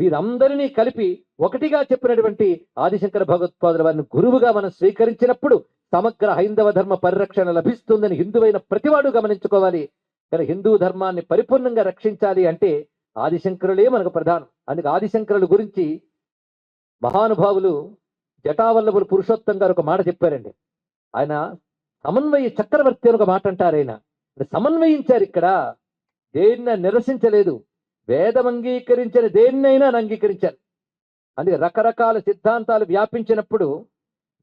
వీరందరినీ కలిపి ఒకటిగా చెప్పినటువంటి ఆదిశంకర భగవత్పాదుల వారిని గురువుగా మనం స్వీకరించినప్పుడు సమగ్ర హైందవ ధర్మ పరిరక్షణ లభిస్తుందని హిందువైన ప్రతివాడు గమనించుకోవాలి. కానీ హిందూ ధర్మాన్ని పరిపూర్ణంగా రక్షించాలి అంటే ఆదిశంకరులే మనకు ప్రధానం. అందుకే ఆదిశంకరుల గురించి మహానుభావులు జటావల్లభులు పురుషోత్తం గారు ఒక మాట చెప్పారండి. ఆయన సమన్వయ చక్రవర్తి అని ఒక మాట అంటారు ఆయన. సమన్వయించారు ఇక్కడ. దేన్న నిరసించలేదు. వేదం అంగీకరించిన దేన్నైనా ఆయన అంగీకరించారు అందుకే రకరకాల సిద్ధాంతాలు వ్యాపించినప్పుడు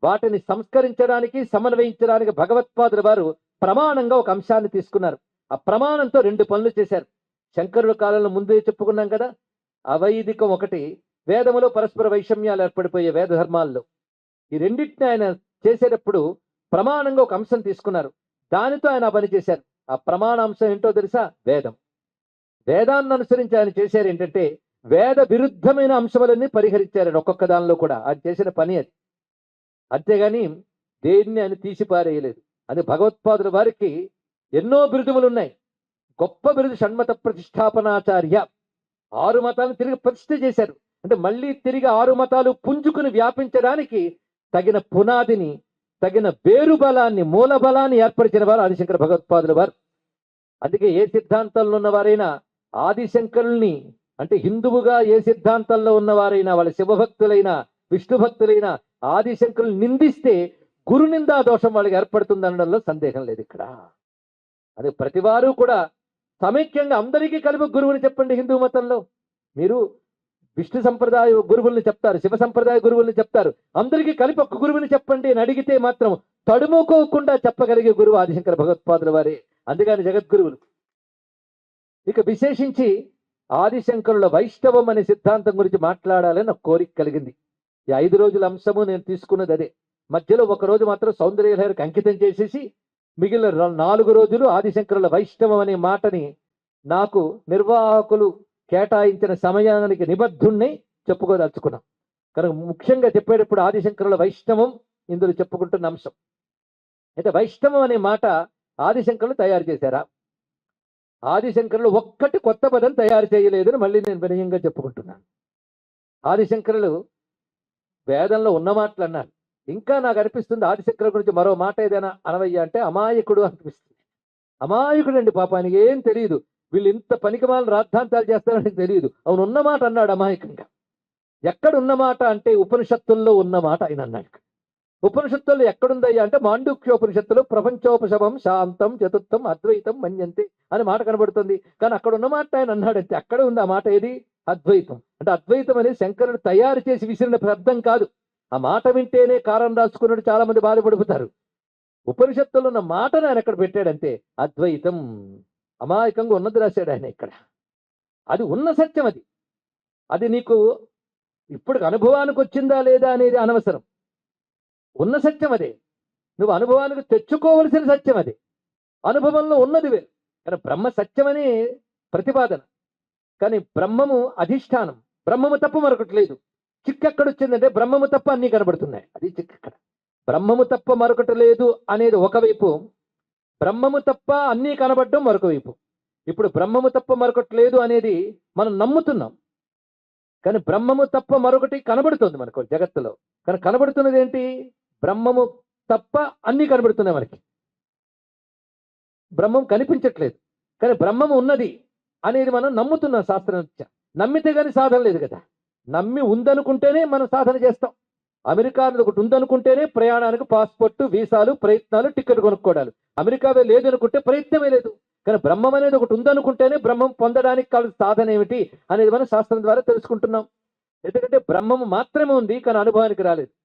వాటిని సంస్కరించడానికి సమన్వయించడానికి భగవత్పాదుల వారు ప్రమాణంగా ఒక అంశాన్ని తీసుకున్నారు. ఆ ప్రమాణంతో రెండు పనులు చేశారు. శంకరుల కాలంలో ముందే చెప్పుకున్నాం కదా అవైదికం ఒకటి వేదములో పరస్పర వైషమ్యాలు ఏర్పడిపోయే వేద ధర్మాల్లో. ఈ రెండింటిని ఆయన చేసేటప్పుడు ప్రమాణంగా ఒక అంశం తీసుకున్నారు. దానితో ఆయన ఆ పని చేశారు. ఆ ప్రమాణ అంశం ఏంటో తెలుసా? వేదం. వేదాన్ని అనుసరించి ఆయన చేశారు ఏంటంటే వేద విరుద్ధమైన అంశములన్నీ పరిహరించారు ఒక్కొక్క దానిలో కూడా. ఆయన చేసిన పని అది. అంతేగాని దేన్ని ఆయన తీసి పారేయలేదు అది భగవత్పాదుల వారికి ఎన్నో బిరుదుములు ఉన్నాయి. గొప్ప బిరుదు షణ్మత ప్రతిష్టాపనాచార్య. ఆరు మతాలను తిరిగి ప్రతిష్ఠ చేశారు. అంటే మళ్ళీ తిరిగి ఆరు మతాలు పుంజుకుని వ్యాపించడానికి తగిన పునాదిని తగిన వేరు బలాన్ని మూల బలాన్ని ఏర్పరిచిన వారు ఆదిశంకర భగవత్పాదుల వారు. అందుకే ఏ సిద్ధాంతంలో ఉన్నవారైనా ఆదిశంకరుల్ని అంటే హిందువుగా ఏ సిద్ధాంతంలో ఉన్నవారైనా వాళ్ళ శివభక్తులైనా విష్ణు భక్తులైనా ఆదిశంకరులు నిందిస్తే గురు నిందా దోషం వాళ్ళకి ఏర్పడుతుంది అనడంలో సందేహం లేదు ఇక్కడ. అది ప్రతివారు కూడా సమైక్యంగా అందరికీ కలిపి గురువుని చెప్పండి హిందూ మతంలో. మీరు విష్ణు సంప్రదాయ గురువుల్ని చెప్తారు శివ సంప్రదాయ గురువుల్ని చెప్తారు. అందరికీ కలిపి ఒక్క గురువుని చెప్పండి అని అడిగితే మాత్రం తడుముకోకుండా చెప్పగలిగే గురువు ఆదిశంకర భగవత్పాదుల వారే. అందుకని జగద్గురువులు ఇక విశేషించి ఆదిశంకరుల వైష్ణవం అనే సిద్ధాంతం గురించి మాట్లాడాలని నాకు కోరిక కలిగింది. ఈ ఐదు రోజుల అంశము నేను తీసుకున్నది అదే. మధ్యలో ఒక రోజు మాత్రం సౌందర్యలహరికి అంకితం చేసేసి మిగిలిన నాలుగు రోజులు ఆదిశంకరుల వైష్ణవం అనే మాటని నాకు నిర్వాహకులు కేటాయించిన సమయానికి నిబద్ధుణ్ణి చెప్పుకోదలుచుకున్నాం. కనుక ముఖ్యంగా చెప్పేటప్పుడు ఆదిశంకరుల వైష్ణవం ఇందులో చెప్పుకుంటున్న అంశం. అయితే వైష్ణవం అనే మాట ఆదిశంకరులు తయారు చేశారా? ఆదిశంకరులు ఒక్కటి కొత్త పదం తయారు చేయలేదని మళ్ళీ నేను వినయంగా చెప్పుకుంటున్నాను. ఆదిశంకరులు వేదంలో ఉన్న మాటలు అన్నారు. ఇంకా నాకు అనిపిస్తుంది ఆదిశంకరుల గురించి మరో మాట ఏదైనా అనవయ్య అంటే అమాయకుడు అనిపిస్తుంది. అమాయకుడు అండి పాప ఏం తెలియదు వీళ్ళు ఇంత పనికిమాలను రాద్ధాంతాలు చేస్తారని తెలియదు అవును ఉన్న మాట అన్నాడు అమాయకంగా. ఎక్కడ ఉన్న మాట అంటే ఉపనిషత్తుల్లో ఉన్న మాట ఆయన అన్నాడు. ఉపనిషత్తుల్లో ఎక్కడుందయ్యా అంటే మాండుక్యోపనిషత్తులు ప్రపంచోపశమం శాంతం చతుర్థం అద్వైతం మన్యంతే అని మాట కనబడుతుంది. కానీ అక్కడ ఉన్న మాట ఆయన అన్నాడంతే. అక్కడ ఉంది ఆ మాట ఏది? అద్వైతం. అంటే అద్వైతం అనేది శంకరుడు తయారు చేసి విసిరిన శబ్దం కాదు. ఆ మాట వింటేనే కారం రాసుకున్నట్టు చాలా మంది బాధపడిపోతారు. ఉపనిషత్తులో ఉన్న మాటను ఆయన అక్కడ పెట్టాడంతే అద్వైతం. అమాయకంగా ఉన్నది రాశాడు ఆయన ఇక్కడ. అది ఉన్న సత్యం అది. అది నీకు ఇప్పుడు అనుభవానికి వచ్చిందా లేదా అనేది అనవసరం. ఉన్న సత్యం అదే. నువ్వు అనుభవానికి తెచ్చుకోవలసిన సత్యం అది. అనుభవంలో ఉన్నది వేరు. కానీ బ్రహ్మ సత్యమని ప్రతిపాదన. కానీ బ్రహ్మము అధిష్టానం. బ్రహ్మము తప్ప మరొకటి లేదు. చిక్కు ఎక్కడ వచ్చిందంటే బ్రహ్మము తప్ప అన్నీ కనబడుతున్నాయి. అది చిక్కు బ్రహ్మము తప్ప మరొకటి లేదు అనేది ఒకవైపు బ్రహ్మము తప్ప అన్నీ కనబడడం మరొక వైపు ఇప్పుడు బ్రహ్మము తప్ప మరొకటి లేదు అనేది మనం నమ్ముతున్నాం. కానీ బ్రహ్మము తప్ప మరొకటి కనబడుతుంది మనకు జగత్తులో. కానీ కనబడుతున్నది ఏంటి? బ్రహ్మము తప్ప అన్నీ కనబడుతున్నాయి మనకి. బ్రహ్మం కనిపించట్లేదు. కానీ బ్రహ్మము ఉన్నది అనేది మనం నమ్ముతున్నాం శాస్త్రరీత్యా. నమ్మితే కానీ సాధన లేదు కదా. నమ్మి ఉందనుకుంటేనే మనం సాధన చేస్తాం. అమెరికా అనేది ఒకటి ఉందనుకుంటేనే ప్రయాణానికి పాస్పోర్ట్ వీసాలు ప్రయత్నాలు టికెట్ కొనుక్కోవడాలు. అమెరికావే లేదనుకుంటే ప్రయత్నమే లేదు. కానీ బ్రహ్మం అనేది ఒకటి ఉందనుకుంటేనే బ్రహ్మం పొందడానికి కావాల్సిన సాధన ఏమిటి అనేది మనం శాస్త్రం ద్వారా తెలుసుకుంటున్నాం. ఎందుకంటే బ్రహ్మము మాత్రమే ఉంది కానీ అనుభవానికి రాలేదు.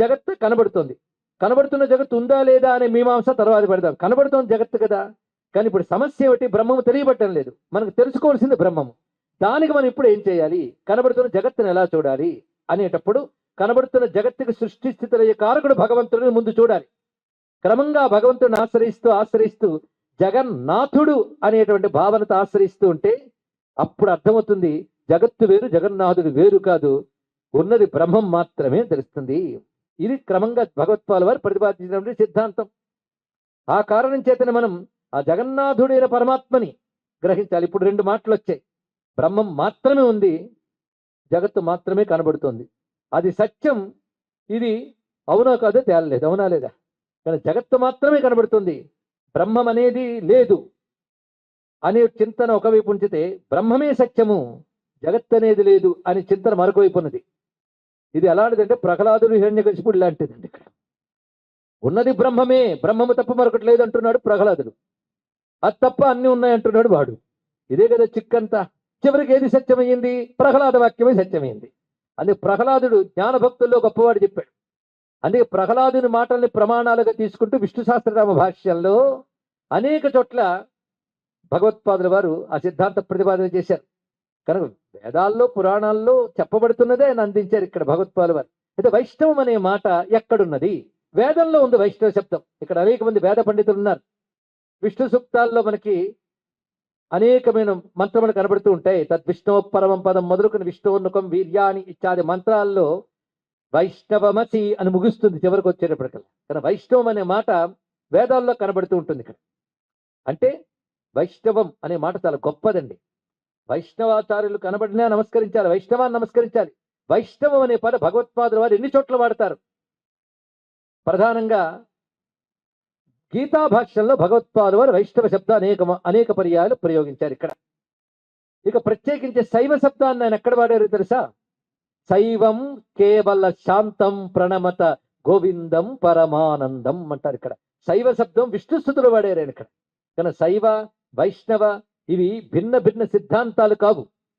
జగత్తు కనబడుతుంది. కనబడుతున్న జగత్తు ఉందా లేదా అనే మీమాంస తర్వాత పెడదాం. కనబడుతోంది జగత్తు కదా. కానీ ఇప్పుడు సమస్య ఏమిటి? బ్రహ్మము తెలియబట్టం లేదు. మనకు తెలుసుకోవాల్సింది బ్రహ్మము. దానికి మనం ఇప్పుడు ఏం చేయాలి? కనబడుతున్న జగత్తును ఎలా చూడాలి? అనేటప్పుడు కనబడుతున్న జగత్తుకి సృష్టి స్థితులయ్యే కారకుడు భగవంతుడిని ముందు చూడాలి. క్రమంగా భగవంతుడిని ఆశ్రయిస్తూ ఆశ్రయిస్తూ జగన్నాథుడు అనేటువంటి భావనతో ఆశ్రయిస్తూ ఉంటే అప్పుడు అర్థమవుతుంది జగత్తు వేరు జగన్నాథుడు వేరు కాదు. ఉన్నది బ్రహ్మం మాత్రమే తెలుస్తుంది. ఇది క్రమంగా భగవత్పాల వారు ప్రతిపాదించినటువంటి సిద్ధాంతం. ఆ కారణం చేతనే మనం ఆ జగన్నాథుడైన పరమాత్మని గ్రహించాలి. ఇప్పుడు రెండు మాటలు వచ్చాయి. బ్రహ్మం మాత్రమే ఉంది జగత్తు మాత్రమే కనబడుతుంది. అది సత్యం ఇది అవునా కాదో తేలలేదు. అవునా లేదా? కానీ జగత్తు మాత్రమే కనబడుతుంది. బ్రహ్మం అనేది లేదు అనే చింతన ఒకవైపు ఉంచితే బ్రహ్మమే సత్యము జగత్ అనేది లేదు అని చింతన మరొక వైపు ఉన్నది. ఇది ఎలాంటిదంటే ప్రహ్లాదుడు హిరణ్యకశిపుడు లాంటిదండి ఇక్కడ. ఉన్నది బ్రహ్మమే బ్రహ్మము తప్ప మరొకటి లేదు అంటున్నాడు ప్రహ్లాదుడు. అది తప్ప అన్ని ఉన్నాయి అంటున్నాడు వాడు. ఇదే కదా చిక్కంతా. చివరికి ఏది సత్యమైంది ప్రహ్లాద వాక్యమే సత్యమైంది అందుకే ప్రహ్లాదుడు జ్ఞానభక్తుల్లో గొప్పవాడు చెప్పాడు. అందుకే ప్రహ్లాదుని మాటల్ని ప్రమాణాలుగా తీసుకుంటూ విష్ణు సహస్రనామ భాష్యంలో అనేక చోట్ల భగవత్పాదుల వారు ఆ సిద్ధాంత ప్రతిపాదన చేశారు. కనుక వేదాల్లో పురాణాల్లో చెప్పబడుతున్నదే ఆయన అందించారు ఇక్కడ భగవత్పాలు వారు. అయితే వైష్ణవం అనే మాట ఎక్కడున్నది? వేదంలో ఉంది వైష్ణవ శబ్దం. ఇక్కడ అనేక మంది వేద పండితులు ఉన్నారు. విష్ణు సూక్తాల్లో మనకి అనేకమైన మంత్రములు కనబడుతూ ఉంటాయి. తద్విష్ణవ పరమం పదం మొదలుకొని విష్ణువున్నకం వీర్యాని ఇత్యాది మంత్రాల్లో వైష్ణవమసి అని ముగుస్తుంది చివరికి వచ్చేటప్పటికల్లా. కానీ వైష్ణవం అనే మాట వేదాల్లో కనబడుతూ ఉంటుంది ఇక్కడ. అంటే వైష్ణవం అనే మాట చాలా గొప్పదండి. వైష్ణవాచార్యులు కనబడినా నమస్కరించాలి వైష్ణవాన్ని నమస్కరించాలి. వైష్ణవం అనే పద భగవత్పాదుల వారు ఎన్ని చోట్ల వాడతారు? ప్రధానంగా గీతా భాష్యంలో భగవత్పాదు వారు వైష్ణవ శబ్ద అనేక అనేక పర్యాలు ప్రయోగించారు ఇక్కడ. ఇక ప్రత్యేకించి శైవ శబ్దాన్ని ఆయన ఎక్కడ వాడారు తెలుసా? శైవం కేవల శాంతం ప్రణమత గోవిందం పరమానందం అంటారు ఇక్కడ. శైవ శబ్దం విష్ణు స్థుతులు వాడారు ఆయన ఇక్కడ. కానీ శైవ వైష్ణవ ఇవి భిన్న భిన్న సిద్ధాంతాలు కావు.